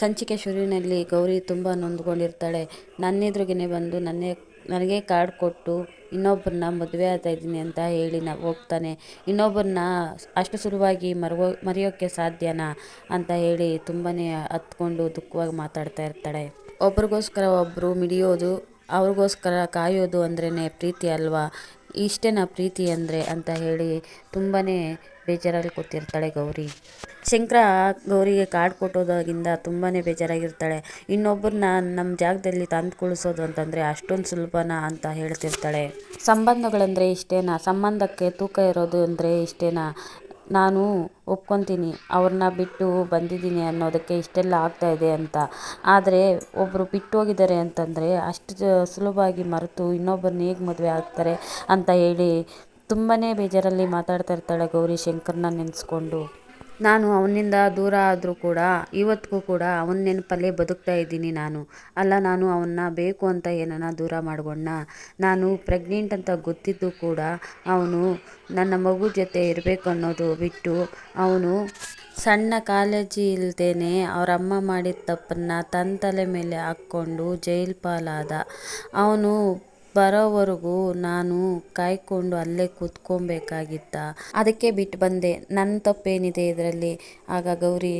ಸಂಚಿಕೆ ಶುರುವಿನಲ್ಲಿ ಗೌರಿ ತುಂಬ ನೊಂದುಕೊಂಡಿರ್ತಾಳೆ. ನನ್ನೆದುರುಗೇನೆ ಬಂದು ನನ್ನೇ, ನನಗೆ ಕಾರ್ಡ್ ಕೊಟ್ಟು ಇನ್ನೊಬ್ಬರನ್ನ ಮದುವೆ ಆಗ್ತಾ ಇದ್ದೀನಿ ಅಂತ ಹೇಳಿ ನಾವು ಹೋಗ್ತಾನೆ. ಇನ್ನೊಬ್ಬರನ್ನ ಅಷ್ಟು ಸುಲಭವಾಗಿ ಮರಗೋ ಮರೆಯೋಕ್ಕೆ ಸಾಧ್ಯನಾ ಅಂತ ಹೇಳಿ ತುಂಬಾ ಹತ್ಕೊಂಡು ದುಃಖವಾಗಿ ಮಾತಾಡ್ತಾ ಇರ್ತಾಳೆ. ಒಬ್ರಿಗೋಸ್ಕರ ಒಬ್ಬರು ಮಿಡಿಯೋದು, ಅವ್ರಿಗೋಸ್ಕರ ಕಾಯೋದು ಅಂದ್ರೇ ಪ್ರೀತಿ ಅಲ್ವಾ? ಇಷ್ಟೇನಾ ಪ್ರೀತಿ ಅಂದರೆ ಅಂತ ಹೇಳಿ ತುಂಬಾ ಬೇಜಾರಲ್ಲಿ ಕೂತಿರ್ತಾಳೆ ಗೌರಿ. ಶಂಕರ ಗೌರಿಗೆ ಕಾರ್ಡ್ ಕೊಟ್ಟೋದಾಗಿಂದ ತುಂಬಾ ಬೇಜಾರಾಗಿರ್ತಾಳೆ. ಇನ್ನೊಬ್ಬರನ್ನ ನಮ್ಮ ಜಾಗದಲ್ಲಿ ತಂದು ಕುಳಿಸೋದು ಅಂತಂದರೆ ಅಷ್ಟೊಂದು ಸುಲಭನಾ ಅಂತ ಹೇಳ್ತಿರ್ತಾಳೆ. ಸಂಬಂಧಗಳಂದರೆ ಇಷ್ಟೇನಾ? ಸಂಬಂಧಕ್ಕೆ ತೂಕ ಇರೋದು ಅಂದರೆ ಇಷ್ಟೇನಾ? ನಾನು ಒಪ್ಕೊತೀನಿ. ಅವ್ರನ್ನ ಬಿಟ್ಟು ಬಂದಿದ್ದೀನಿ ಅನ್ನೋದಕ್ಕೆ ಇಷ್ಟೆಲ್ಲ ಆಗ್ತಾ ಇದೆ ಅಂತ. ಆದರೆ ಒಬ್ಬರು ಬಿಟ್ಟು ಹೋಗಿದ್ದಾರೆ ಅಂತಂದರೆ ಅಷ್ಟು ಸುಲಭವಾಗಿ ಮರೆತು ಇನ್ನೊಬ್ಬರನ್ನ ಹೇಗೆ ಮದುವೆ ಆಗ್ತಾರೆ ಅಂತ ಹೇಳಿ ತುಂಬಾ ಬೇಜಾರಲ್ಲಿ ಮಾತಾಡ್ತಾ ಇರ್ತಾಳೆ ಗೌರಿ ಶಂಕರನ್ನ ನೆನೆಸ್ಕೊಂಡು. ನಾನು ಅವನಿಂದ ದೂರ ಆದರೂ ಕೂಡ, ಇವತ್ತಿಗೂ ಕೂಡ ಅವನ ನೆನಪಲ್ಲೇ ಬದುಕ್ತಾ ಇದ್ದೀನಿ ನಾನು. ಅಲ್ಲ, ನಾನು ಅವನ್ನ ಬೇಕು ಅಂತ ಏನನ ದೂರ ಮಾಡ್ಕೊಂಡ ನಾನು ಪ್ರೆಗ್ನೆಂಟ್ ಅಂತ ಗೊತ್ತಿದ್ದು ಕೂಡ ಅವನು ನನ್ನ ಮಗು ಜೊತೆ ಇರಬೇಕು ಅನ್ನೋದು ಬಿಟ್ಟು, ಅವನು ಸಣ್ಣ ಕಾಲೇಜಿ ಇಲ್ದೇ ಅವರಮ್ಮ ಮಾಡಿದ ತಪ್ಪನ್ನು ತನ್ನ ತಲೆ ಮೇಲೆ ಹಾಕ್ಕೊಂಡು ಜೈಲ್ ಪಾಲಾದ ಅವನು ಬರೋವರೆಗೂ ನಾನು ಕಾಯ್ಕೊಂಡು ಅಲ್ಲೇ ಕೂತ್ಕೊಬೇಕಾಗಿತ್ತಾ. ಅದಕ್ಕೆ ಬಿಟ್ಟು ಬಂದೆ. ನನ್ನ ತಪ್ಪೇನಿದೆ ಇದರಲ್ಲಿ? ಆಗ ಗೌರಿ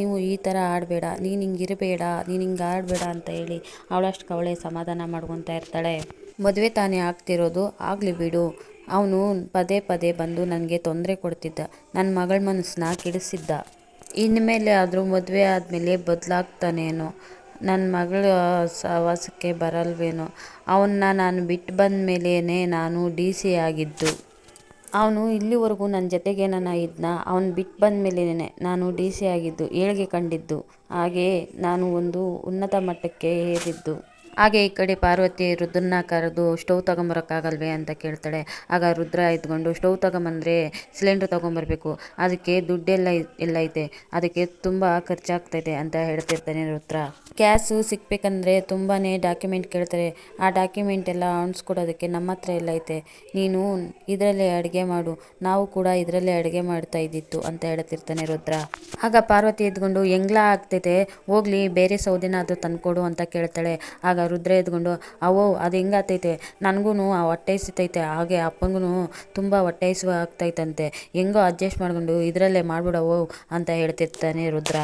ನೀವು ಈ ಥರ ಆಡಬೇಡ. ನೀನು ಹಿಂಗೆ ಇರಬೇಡ ನೀನು ಹಿಂಗೆ ಆಡಬೇಡ ಅಂತ ಹೇಳಿ ಅವಳಷ್ಟು ಅವಳೇ ಸಮಾಧಾನ ಮಾಡ್ಕೊತಾ ಇರ್ತಾಳೆ. ಮದುವೆ ತಾನೇ ಆಗ್ತಿರೋದು. ಆಗಲಿ ಬಿಡು. ಅವನು ಪದೇ ಪದೇ ಬಂದು ನನಗೆ ತೊಂದರೆ ಕೊಡ್ತಿದ್ದ. ನನ್ನ ಮಗಳ ಮನಸ್ಸನ್ನ ಕೆಡಿಸಿದ್ದ. ಇನ್ಮೇಲೆ ಆದರೂ ಮದುವೆ ಆದಮೇಲೆ ಬದಲಾಗ್ತಾನೇನೋ. ನನ್ನ ಮಗಳು ಸಹವಾಸಕ್ಕೆ ಬರಲ್ವೇನೋ? ಅವನ್ನ ನಾನು ಬಿಟ್ಟು ಬಂದ ಮೇಲೇ ನಾನು ಡಿ ಸಿ ಆಗಿದ್ದು. ಅವನು ಇಲ್ಲಿವರೆಗೂ ನನ್ನ ಜೊತೆಗೇನಾನ ಇದ್ನ, ಅವನು ಬಿಟ್ಟು ಬಂದ ಮೇಲೇ ನಾನು ಡಿ ಸಿ ಆಗಿದ್ದು, ಏಳಿಗೆ ಕಂಡಿದ್ದು. ಹಾಗೆಯೇ ನಾನು ಒಂದು ಉನ್ನತ ಮಟ್ಟಕ್ಕೆ ಏರಿದ್ದು. ಹಾಗೆ ಈ ಕಡೆ ಪಾರ್ವತಿ ರುದ್ರನ್ನ ಕರೆದು ಸ್ಟವ್ ತಗೊಂಬರೋಕ್ಕಾಗಲ್ವೇ ಅಂತ ಕೇಳ್ತಾಳೆ. ಆಗ ರುದ್ರ ಎದ್ಕೊಂಡು ಸ್ಟವ್ ತಗೊಂಬಂದರೆ ಸಿಲಿಂಡ್ರ್ ತೊಗೊಂಬರ್ಬೇಕು. ಅದಕ್ಕೆ ದುಡ್ಡೆಲ್ಲ ಎಲ್ಲ ಐತೆ. ಅದಕ್ಕೆ ತುಂಬ ಖರ್ಚಾಗ್ತೈತೆ ಅಂತ ಹೇಳ್ತಿರ್ತಾನೆ ರುದ್ರ. ಗ್ಯಾಸು ಸಿಗಬೇಕಂದ್ರೆ ತುಂಬಾ ಡಾಕ್ಯುಮೆಂಟ್ ಕೇಳ್ತಾರೆ. ಆ ಡಾಕ್ಯುಮೆಂಟ್ ಎಲ್ಲ ಅಣಿಸ್ಕೊಡೋದಕ್ಕೆ ನಮ್ಮ ಹತ್ರ ಎಲ್ಲ ಐತೆ. ನೀನು ಇದರಲ್ಲೇ ಅಡುಗೆ ಮಾಡು. ನಾವು ಕೂಡ ಇದರಲ್ಲೇ ಅಡುಗೆ ಮಾಡ್ತಾ ಇದ್ದಿತ್ತು ಅಂತ ಹೇಳ್ತಿರ್ತಾನೆ ರುದ್ರ. ಆಗ ಪಾರ್ವತಿ ಎದ್ಕೊಂಡು ಹೆಂಗ್ಲ ಆಗ್ತೈತೆ. ಹೋಗ್ಲಿ, ಬೇರೆ ಸೌದೆನಾದರೂ ತಂದ್ಕೊಡು ಅಂತ ಕೇಳ್ತಾಳೆ. ಆಗ ರುದ್ರ ಎದ್ಕೊಂಡು ಅವೋ, ಅದು ಹೆಂಗಾಗ್ತೈತೆ? ನನಗೂ ಆ ಹೊಟ್ಟೆ ಹಸಿತೈತೆ ಹಾಗೆ ಅಪ್ಪಂಗೂ ತುಂಬ ಹೊಟ್ಟೆ ಹಸಿವು ಆಗ್ತೈತಂತೆ. ಹೆಂಗೋ ಅಡ್ಜಸ್ಟ್ ಮಾಡ್ಕೊಂಡು ಇದರಲ್ಲೇ ಮಾಡ್ಬಿಡವೋ ಅಂತ ಹೇಳ್ತಿರ್ತಾನೆ ರುದ್ರ.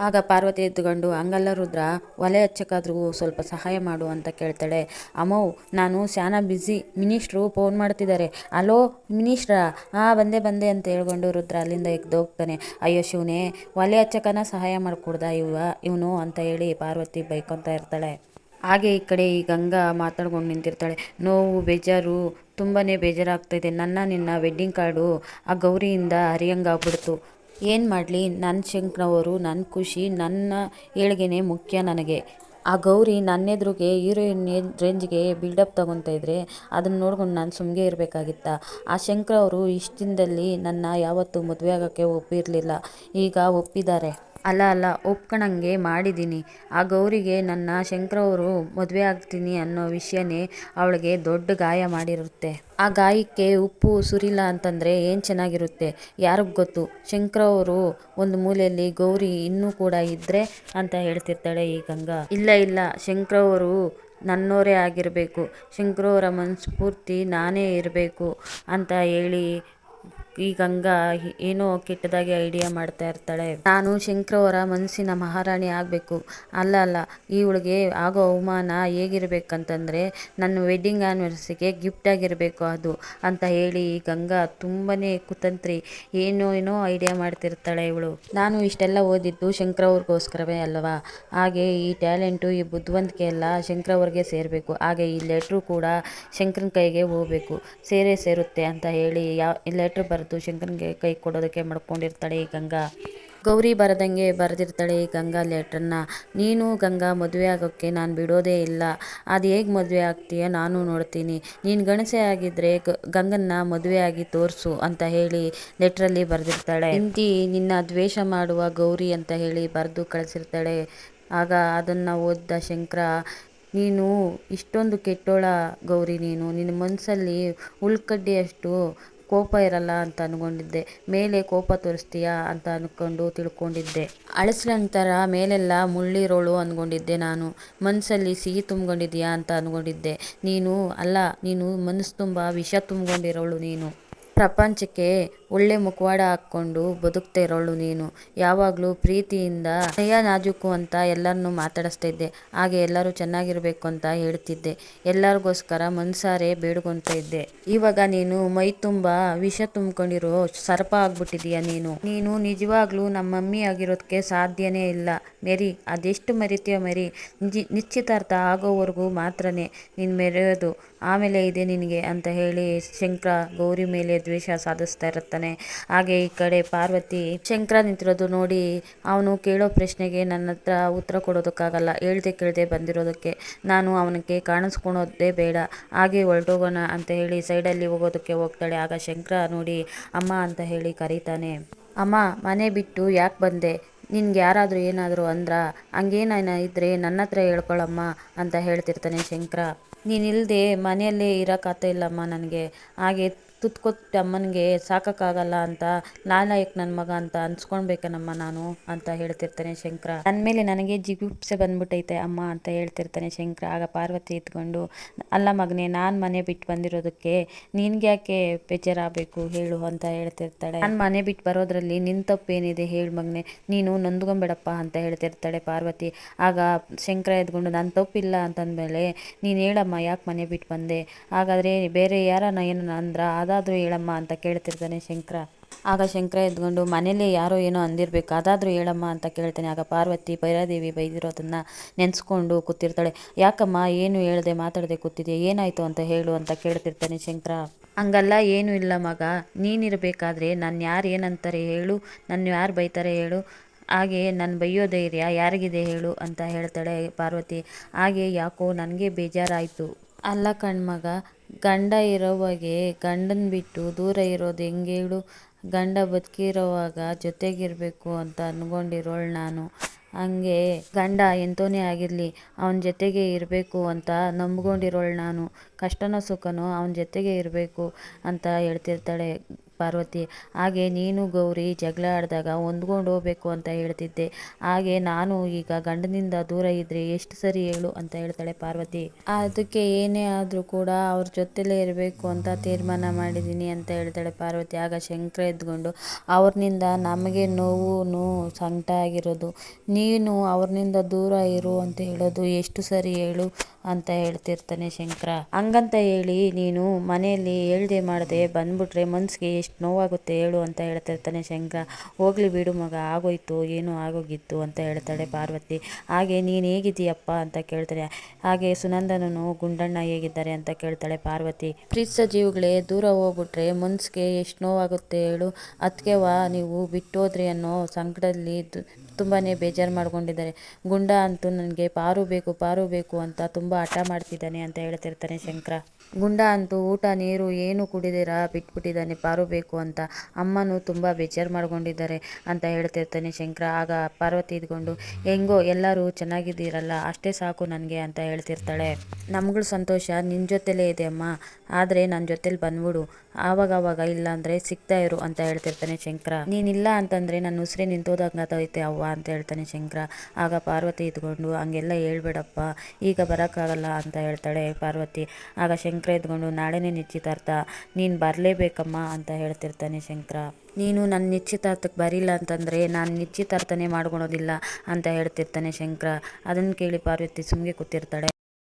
ಆಗ ಪಾರ್ವತಿ ಎದ್ದುಕೊಂಡು, ಹಂಗಲ್ಲ ರುದ್ರ, ಒಲೆ ಹಚ್ಚಕ್ಕಾದ್ರೂ ಸ್ವಲ್ಪ ಸಹಾಯ ಮಾಡು, ಅಂತ ಕೇಳ್ತಾಳೆ. ಅಮ್ಮವ್ ನಾನು ಶಾನ ಬ್ಯುಸಿ ಮಿನಿಸ್ಟ್ರು ಫೋನ್ ಮಾಡ್ತಿದ್ದಾರೆ. ಅಲೋ ಮಿನಿಸ್ಟ್ರ ಹಾಂ ಬಂದೆ ಬಂದೆ, ಅಂತ ಹೇಳ್ಕೊಂಡು ರುದ್ರ ಅಲ್ಲಿಂದ ಎಗ್ದೋಗ್ತಾನೆ ಅಯ್ಯೋ ಶಿವನೇ, ಒಲೆ ಹಚ್ಚಕ್ಕನ ಸಹಾಯ ಮಾಡಿಕೊಡ್ದ ಇವ, ಇವನು, ಅಂತ ಹೇಳಿ ಪಾರ್ವತಿ ಬೈಕೊತಾ ಇರ್ತಾಳೆ. ಹಾಗೆ ಈ ಕಡೆ ಈ ಗಂಗಾ ಮಾತಾಡ್ಕೊಂಡು ನಿಂತಿರ್ತಾಳೆ. ನೋವು, ಬೇಜಾರು ತುಂಬಾ ಬೇಜಾರಾಗ್ತಾಯಿದೆ ನನ್ನ ನಿನ್ನ ವೆಡ್ಡಿಂಗ್ ಕಾರ್ಡು ಆ ಗೌರಿಯಿಂದ ಹರಿಯಂಗಾಗ್ಬಿಡ್ತು ಏನು ಮಾಡಲಿ? ನನ್ನ ಶಂಕ್ನವರು ನನ್ನ ಖುಷಿ, ನನ್ನ ಏಳಿಗೆನೇ ಮುಖ್ಯ ನನಗೆ. ಆ ಗೌರಿ ನನ್ನೆದುರಿಗೆ ಹೀರೋಯಿನ್ ರೇಂಜ್ಗೆ ಬಿಲ್ಡಪ್ ತಗೊತಾ ಇದ್ದರೆ ಅದನ್ನು ನೋಡ್ಕೊಂಡು ನಾನು ಸುಮ್ಮನೆ ಇರಬೇಕಾಗಿತ್ತಾ. ಆ ಶಂಕರ್ ಅವರು ದಿನದಲ್ಲಿ ನನ್ನ ಯಾವತ್ತೂ ಮದುವೆ ಆಗೋಕ್ಕೆ ಒಪ್ಪಿರಲಿಲ್ಲ. ಈಗ ಒಪ್ಪಿದ್ದಾರೆ. ಅಲ್ಲ ಅಲ್ಲ ಒಪ್ಕೊಳಂಗೆ ಮಾಡಿದ್ದೀನಿ ಆ ಗೌರಿಗೆ ನನ್ನ ಶಂಕರವರು ಮದುವೆ ಆಗ್ತೀನಿ ಅನ್ನೋ ವಿಷಯನೇ ಅವಳಿಗೆ ದೊಡ್ಡ ಗಾಯ ಮಾಡಿರುತ್ತೆ. ಆ ಗಾಯಕ್ಕೆ ಉಪ್ಪು ಸುರಿಲ್ಲ ಅಂತಂದರೆ ಏನು ಚೆನ್ನಾಗಿರುತ್ತೆ? ಯಾರಿಗೆ ಗೊತ್ತು? ಶಂಕರವರು ಒಂದು ಮೂಲೆಯಲ್ಲಿ ಗೌರಿ ಇನ್ನೂ ಕೂಡ ಇದ್ದರೆ ಅಂತ ಹೇಳ್ತಿರ್ತಾಳೆ ಈ ಗಂಗಾ. ಇಲ್ಲ ಇಲ್ಲ, ಶಂಕರವರು ನನ್ನೋರೇ ಆಗಿರಬೇಕು. ಶಂಕರವರ ಮನಸ್ಫೂರ್ತಿ ನಾನೇ ಇರಬೇಕು ಅಂತ ಹೇಳಿ ಈ ಗಂಗಾ ಏನೋ ಕೆಟ್ಟದಾಗಿ ಐಡಿಯಾ ಮಾಡ್ತಾ ಇರ್ತಾಳೆ. ನಾನು ಶಂಕರವರ ಮನಸ್ಸಿನ ಮಹಾರಾಣಿ ಆಗಬೇಕು. ಅಲ್ಲ ಅಲ್ಲ ಇವಳಿಗೆ ಆಗೋ ಅವಮಾನ ಹೇಗಿರ್ಬೇಕಂತಂದರೆ ನನ್ನ ವೆಡ್ಡಿಂಗ್ ಆ್ಯನಿವರ್ಸರಿಗೆ ಗಿಫ್ಟ್ ಆಗಿರಬೇಕು ಅದು ಅಂತ ಹೇಳಿ ಈ ಗಂಗಾ ತುಂಬಾ ಕುತಂತ್ರಿ. ಏನೋ ಏನೋ ಐಡಿಯಾ ಮಾಡ್ತಿರ್ತಾಳೆ ಇವಳು. ನಾನು ಇಷ್ಟೆಲ್ಲ ಓದಿದ್ದು ಶಂಕರವ್ರಿಗೋಸ್ಕರವೇ ಅಲ್ವಾ? ಹಾಗೆ ಈ ಟ್ಯಾಲೆಂಟು ಈ ಬುದ್ಧಿವಂತಿಕೆ ಎಲ್ಲ ಶಂಕರವ್ರಿಗೆ ಸೇರಬೇಕು. ಹಾಗೆ ಈ ಲೆಟ್ರು ಕೂಡ ಶಂಕರನ ಕೈಗೆ ಹೋಗಬೇಕು. ಸೇರೇ ಸೇರುತ್ತೆ ಅಂತ ಹೇಳಿ ಯಾವ ಲೆಟ್ರ್ ಬರೆದು ಶಂಕರನಿಗೆ ಕೈ ಕೊಡೋದಕ್ಕೆ ಮಾಡ್ಕೊಂಡಿರ್ತಾಳೆ ಈ ಗಂಗಾ. ಗೌರಿ ಬರದಂಗೆ ಬರೆದಿರ್ತಾಳೆ ಈ ಗಂಗಾ ಲೆಟ್ರನ್ನ ನೀನು ಗಂಗಾ, ಮದುವೆ ಆಗೋಕ್ಕೆ ನಾನು ಬಿಡೋದೇ ಇಲ್ಲ. ಅದು ಹೇಗೆ ಮದುವೆ ಆಗ್ತೀಯ? ನಾನು ನೋಡ್ತೀನಿ. ನೀನು ಗಣಸೆ ಆಗಿದ್ದರೆ ಗಂಗನ್ನ ಮದುವೆ ಆಗಿ ತೋರಿಸು ಅಂತ ಹೇಳಿ ಲೆಟ್ರಲ್ಲಿ ಬರೆದಿರ್ತಾಳೆ. ಹಿಂದಿ ನಿನ್ನ ದ್ವೇಷ ಮಾಡುವ ಗೌರಿ ಅಂತ ಹೇಳಿ ಬರೆದು ಕಳಿಸಿರ್ತಾಳೆ. ಆಗ ಅದನ್ನು ಓದಿದ ಶಂಕರ, ನೀನು ಇಷ್ಟೊಂದು ಕೆಟ್ಟೋಳ ಗೌರಿ ನೀನು. ನಿನ್ನ ಮನಸ್ಸಲ್ಲಿ ಉಳ್ಕಡ್ಡಿಯಷ್ಟು ಕೋಪ ಇರಲ್ಲ ಅಂತ ಅಂದ್ಕೊಂಡಿದ್ದೆ ಮೇಲೆ ಕೋಪ ತೋರಿಸ್ತೀಯಾ ಅಂತ ಅಂದ್ಕೊಂಡು ತಿಳ್ಕೊಂಡಿದ್ದೆ. ಅಳಿಸ್ಲಂತರ ಮೇಲೆಲ್ಲ ಮುಳ್ಳಿರೋಳು ಅಂದ್ಕೊಂಡಿದ್ದೆ ನಾನು. ಮನಸ್ಸಲ್ಲಿ ಸಿಹಿ ತುಂಬ್ಕೊಂಡಿದ್ಯಾ ಅಂತ ಅಂದ್ಕೊಂಡಿದ್ದೆ ನೀನು, ಅಲ್ಲ, ನೀನು ಮನಸ್ಸು ತುಂಬ ವಿಷ ತುಂಬ್ಕೊಂಡಿರೋಳು ನೀನು. ಪ್ರಪಂಚಕ್ಕೆ ಒಳ್ಳೆ ಮುಖವಾಡ ಹಾಕ್ಕೊಂಡು ಬದುಕ್ತಾ ಇರೋಳು ನೀನು. ಯಾವಾಗಲೂ ಪ್ರೀತಿಯಿಂದ ನಯ ನಾಜೂಕು ಅಂತ ಎಲ್ಲರನ್ನೂ ಮಾತಾಡಿಸ್ತಾ ಇದ್ದೆ. ಹಾಗೆ ಎಲ್ಲರೂ ಚೆನ್ನಾಗಿರಬೇಕು ಅಂತ ಹೇಳ್ತಿದ್ದೆ. ಎಲ್ಲರಿಗೋಸ್ಕರ ಮನ್ಸಾರೆ ಬೇಡ್ಕೊತ ಇದ್ದೆ. ಇವಾಗ ನೀನು ಮೈ ತುಂಬ ವಿಷ ತುಂಬ್ಕೊಂಡಿರೋ ಸರ್ಪ ಆಗ್ಬಿಟ್ಟಿದೀಯ ನೀನು. ನೀನು ನಿಜವಾಗ್ಲೂ ನಮ್ಮ ಮಮ್ಮಿ ಆಗಿರೋದಕ್ಕೆ ಸಾಧ್ಯನೇ ಇಲ್ಲ. ಮೆರಿ, ಅದೆಷ್ಟು ಮರಿತೀಯ ಮೆರಿ. ನಿಜ, ನಿಶ್ಚಿತಾರ್ಥ ಆಗೋವರೆಗೂ ಮಾತ್ರನೇ. ನೀನು ಮೆರೆಯೋದು ಆಮೇಲೆ ಇದೆ ನಿನಗೆ ಅಂತ ಹೇಳಿ ಶಂಕರ ಗೌರಿ ಮೇಲೆ ದ್ವೇಷ ಸಾಧಿಸ್ತಾ ಇರುತ್ತಾನೆ. ಹಾಗೆ ಈ ಕಡೆ ಪಾರ್ವತಿ, ಶಂಕರ ನಿಂತಿರೋದು ನೋಡಿ ಅವನು ಕೇಳೋ ಪ್ರಶ್ನೆಗೆ ನನ್ನ ಹತ್ರ ಉತ್ತರ ಕೊಡೋದಕ್ಕಾಗಲ್ಲ, ಹೇಳ್ದೆ ಕೇಳದೆ ಬಂದಿರೋದಕ್ಕೆ. ನಾನು ಅವನಿಗೆ ಕಾಣಿಸ್ಕೊಳೋದೇ ಬೇಡ, ಹಾಗೆ ಹೊರಟೋಗೋಣ ಅಂತ ಹೇಳಿ ಸೈಡಲ್ಲಿ ಹೋಗೋದಕ್ಕೆ ಹೋಗ್ತಾಳೆ. ಆಗ ಶಂಕರ ನೋಡಿ, ಅಮ್ಮ ಅಂತ ಹೇಳಿ ಕರೀತಾನೆ. ಅಮ್ಮ, ಮನೆ ಬಿಟ್ಟು ಯಾಕೆ ಬಂದೆ? ನಿನ್ಗೆ ಯಾರಾದರೂ ಏನಾದರೂ ಅಂದ್ರ? ಹಂಗೇನ ಇದ್ದರೆ ನನ್ನ ಹತ್ರ ಹೇಳ್ಕೊಳಮ್ಮ ಅಂತ ಹೇಳ್ತಿರ್ತಾನೆ ಶಂಕರ. ನೀನಿಲ್ಲದೆ ಮನೆಯಲ್ಲೇ ಇರೋಕ್ಕಾಗ್ತಾ ಇಲ್ಲಮ್ಮ ನನಗೆ. ಹಾಗೆ ತುತ್ತು ಕೊಟ್ಟು ಅಮ್ಮನಿಗೆ ಸಾಕೋಕ್ಕಾಗಲ್ಲ ಅಂತ ನಾಲಾಯಕ್ ನನ್ನ ಮಗ ಅಂತ ಅನ್ಸ್ಕೊಳ್ಬೇಕೇನಮ್ಮ ನಾನು ಅಂತ ಹೇಳ್ತಿರ್ತಾನೆ ಶಂಕರ. ನನ್ನ ಮೇಲೆ ನನಗೆ ಜಿಗುಪ್ಸೆ ಬಂದ್ಬಿಟ್ಟೈತೆ ಅಮ್ಮ ಅಂತ ಹೇಳ್ತಿರ್ತಾನೆ ಶಂಕರ. ಆಗ ಪಾರ್ವತಿ ಇದ್ಕೊಂಡು ಅಲ್ಲ ಮಗನೇ, ನಾನು ಮನೆ ಬಿಟ್ಟು ಬಂದಿರೋದಕ್ಕೆ ನಿನ್ಗೆ ಯಾಕೆ ಬೇಜಾರಾಗಬೇಕು ಹೇಳು ಅಂತ ಹೇಳ್ತಿರ್ತಾಳೆ. ನಾನು ಮನೆ ಬಿಟ್ಟು ಬರೋದ್ರಲ್ಲಿ ನಿನ್ನ ತಪ್ಪೇನಿದೆ ಹೇಳು ಮಗನೇ, ನೀನು ನೊಂದ್ಕೊಂಬೇಡಪ್ಪ ಅಂತ ಹೇಳ್ತಿರ್ತಾಳೆ ಪಾರ್ವತಿ. ಆಗ ಶಂಕರ ಎದ್ಕೊಂಡು, ನಾನು ತಪ್ಪಿಲ್ಲ ಅಂತಂದಮೇಲೆ, ನೀನು ಹೇಳಮ್ಮ ಯಾಕೆ ಮನೆ ಬಿಟ್ಟು ಬಂದೆ? ಹಾಗಾದರೆ ಬೇರೆ ಯಾರನ್ನ ಏನನ್ನ ಅಂದ್ರ ಅದಾದರೂ ಹೇಳಮ್ಮ ಅಂತ ಕೇಳ್ತಿರ್ತಾನೆ ಶಂಕರ. ಆಗ ಶಂಕರ ಎದ್ಕೊಂಡು ಮನೇಲಿ ಯಾರೋ ಏನೋ ಅಂದಿರಬೇಕು, ಅದಾದರೂ ಹೇಳಮ್ಮ ಅಂತ ಕೇಳ್ತಾನೆ. ಆಗ ಪಾರ್ವತಿ ಭೈರಾದೇವಿ ಬೈದಿರೋದನ್ನು ನೆನೆಸ್ಕೊಂಡು ಕೂತಿರ್ತಾಳೆ. ಯಾಕಮ್ಮ, ಏನು ಹೇಳ್ದೆ, ಮಾತಾಡದೆ ಕೂತಿದೆ ಏನಾಯಿತು ಅಂತ ಹೇಳು ಅಂತ ಕೇಳ್ತಿರ್ತಾನೆ ಶಂಕರ. ಹಂಗಲ್ಲ, ಏನೂ ಇಲ್ಲ ಮಗ. ನೀನಿರಬೇಕಾದ್ರೆ ನಾನು ಯಾರು ಏನಂತಾರೆ ಹೇಳು ನನ್ನ ಯಾರು ಬೈತಾರೆ ಹೇಳು. ಹಾಗೆ ನನ್ನ ಬೈಯೋ ಧೈರ್ಯ ಯಾರಿಗಿದೆ ಹೇಳು ಅಂತ ಹೇಳ್ತಾಳೆ ಪಾರ್ವತಿ. ಹಾಗೆ ಯಾಕೋ ನನಗೆ ಬೇಜಾರಾಯಿತು. ಅಲ್ಲ ಕಣ್ಮಗ, ಗಂಡ ಇರೋವಾಗೆ ಗಂಡನ ಬಿಟ್ಟು ದೂರ ಇರೋದು ಹೆಂಗೆ ಹೇಳು? ಗಂಡ ಬದುಕಿರೋವಾಗ ಜೊತೆಗಿರಬೇಕು ಅಂತ ಅಂದ್ಕೊಂಡಿರೋಳು ನಾನು. ಹಂಗೆ ಗಂಡ ಎಂಥವನೇ ಆಗಿರಲಿ, ಅವನ ಜೊತೆಗೆ ಇರಬೇಕು ಅಂತ ನಂಬ್ಕೊಂಡಿರೋಳು ನಾನು. ಕಷ್ಟನೋ ಸುಖನೋ ಅವನ ಜೊತೆಗೆ ಇರಬೇಕು ಅಂತ ಹೇಳ್ತಿರ್ತಾಳೆ ಪಾರ್ವತಿ, ಹಾಗೆ ನೀನು ಗೌರಿ ಜಗಳ ಆಡಿದಾಗ ಹೊಂದ್ಕೊಂಡು ಹೋಗ್ಬೇಕು ಅಂತ ಹೇಳ್ತಿದ್ದೆ. ಹಾಗೆ ನಾನು ಈಗ ಗಂಡನಿಂದ ದೂರ ಇದ್ದರೆ ಎಷ್ಟು ಸರಿ ಹೇಳು ಅಂತ ಹೇಳ್ತಾಳೆ ಪಾರ್ವತಿ. ಅದಕ್ಕೆ ಏನೇ ಆದರೂ ಕೂಡ ಅವ್ರ ಜೊತೆಲೇ ಇರಬೇಕು ಅಂತ ತೀರ್ಮಾನ ಮಾಡಿದ್ದೀನಿ ಅಂತ ಹೇಳ್ತಾಳೆ ಪಾರ್ವತಿ. ಆಗ ಶಂಕರ ಎದ್ಕೊಂಡು, ಅವ್ರನಿಂದ ನಮಗೆ ನೋವು ಸಂಕಟ ಆಗಿರೋದು. ನೀನು ಅವ್ರನಿಂದ ದೂರ ಇರು ಅಂತ ಹೇಳೋದು ಎಷ್ಟು ಸರಿ ಹೇಳು. ಅಂತ ಹೇಳ್ತಿರ್ತಾನೆ ಶಂಕರ. ಹಂಗಂತ ಹೇಳಿ ನೀನು ಮನೆಯಲ್ಲಿ ಹೇಳ್ದೆ ಮಾಡದೆ ಬಂದ್ಬಿಟ್ರೆ ಮನ್ಸಿಗೆ ಎಷ್ಟು ನೋವಾಗುತ್ತೆ ಹೇಳು ಅಂತ ಹೇಳ್ತಿರ್ತಾನೆ ಶಂಕರ. ಹೋಗ್ಲಿ ಬಿಡು ಮಗ, ಆಗೋಯ್ತು, ಏನು ಆಗೋಗಿತ್ತು ಅಂತ ಹೇಳ್ತಾಳೆ ಪಾರ್ವತಿ. ಹಾಗೆ, ನೀನು ಹೇಗಿದ್ದೀಯಪ್ಪ ಅಂತ ಕೇಳ್ತಾರೆ ಹಾಗೆ ಸುನಂದನನು ಗುಂಡಣ್ಣ ಹೇಗಿದ್ದಾರೆ ಅಂತ ಕೇಳ್ತಾಳೆ ಪಾರ್ವತಿ. ಪ್ರೀತಿಸೋ ಜೀವಗಳೇ, ದೂರ ಹೋಗ್ಬಿಟ್ರೆ ಮನ್ಸಿಗೆ ಎಷ್ಟು ನೋವಾಗುತ್ತೆ ಹೇಳು. ಅದಕ್ಕೆವಾ ನೀವು ಬಿಟ್ಟೋದ್ರಿ ಅನ್ನೋ ಸಂಕಟದಲ್ಲಿ ತುಂಬಾ ಬೇಜಾರು ಮಾಡ್ಕೊಂಡಿದ್ದಾರೆ. ಗುಂಡ ಅಂತೂ ನನಗೆ ಪಾರು ಬೇಕು ಪಾರು ಬೇಕು ಅಂತ ತುಂಬ ಹಠ ಮಾಡ್ತಿದ್ದಾನೆ ಅಂತ ಹೇಳ್ತಿರ್ತಾನೆ ಶಂಕರ. ಗುಂಡ ಅಂತೂ ಊಟ, ನೀರು ಏನು ಕುಡಿದಿರಾ? ಬಿಟ್ಬಿಟ್ಟಿದ್ದಾನೆ, ಪಾರು ಬೇಕು ಅಂತ. ಅಮ್ಮನೂ ತುಂಬ ಬೇಜಾರು ಮಾಡ್ಕೊಂಡಿದ್ದಾರೆ ಅಂತ ಹೇಳ್ತಿರ್ತಾನೆ ಶಂಕರ. ಆಗ ಪಾರ್ವತಿ ಇದ್ಕೊಂಡು, ಹೆಂಗೋ ಎಲ್ಲರೂ ಚೆನ್ನಾಗಿದ್ದೀರಲ್ಲ, ಅಷ್ಟೇ ಸಾಕು ನನಗೆ ಅಂತ ಹೇಳ್ತಿರ್ತಾಳೆ. ನಮ್ಗಳ ಸಂತೋಷ ನಿನ್ನ ಜೊತೆಲೇ ಇದೆ ಅಮ್ಮ. ಆದರೆ ನನ್ನ ಜೊತೇಲಿ ಬಂದ್ಬಿಡು. ಆವಾಗವಾಗ ಇಲ್ಲ ಅಂದರೆ ಸಿಗ್ತಾ ಇರು ಅಂತ ಹೇಳ್ತಿರ್ತಾನೆ ಶಂಕರ. ನೀನಿಲ್ಲ ಅಂತಂದರೆ ನನ್ನ ಉಸಿರೇ ನಿಂತೋದಂಗಾತೈತೆ ಅವ್ವ ಅಂತ ಹೇಳ್ತಾನೆ ಶಂಕರ. ಆಗ ಪಾರ್ವತಿ ಇದ್ಕೊಂಡು ಹಂಗೆಲ್ಲ ಹೇಳ್ಬೇಡಪ್ಪ, ಈಗ ಬರೋಕ್ಕಾಗಲ್ಲ ಅಂತ ಹೇಳ್ತಾಳೆ ಪಾರ್ವತಿ. ಆಗ ಶಂಕರ ಇದ್ಕೊಂಡು, ನಾಳೆನೇ ನಿಶ್ಚಿತಾರ್ಥ, ನೀನು ಬರಲೇಬೇಕಮ್ಮ ಅಂತ ಹೇಳ್ತಿರ್ತಾನೆ ಶಂಕರ. ನೀನು ನನ್ನ ನಿಶ್ಚಿತಾರ್ಥಕ್ಕೆ ಬರಿಲ್ಲ ಅಂತಂದರೆ ನಾನು ನಿಶ್ಚಿತಾರ್ಥನೇ ಮಾಡ್ಕೊಳೋದಿಲ್ಲ ಅಂತ ಹೇಳ್ತಿರ್ತಾನೆ ಶಂಕರ. ಅದನ್ನು ಕೇಳಿ ಪಾರ್ವತಿ ಸುಮ್ಮನೆ ಕೂತಿರ್ತಾಳೆ.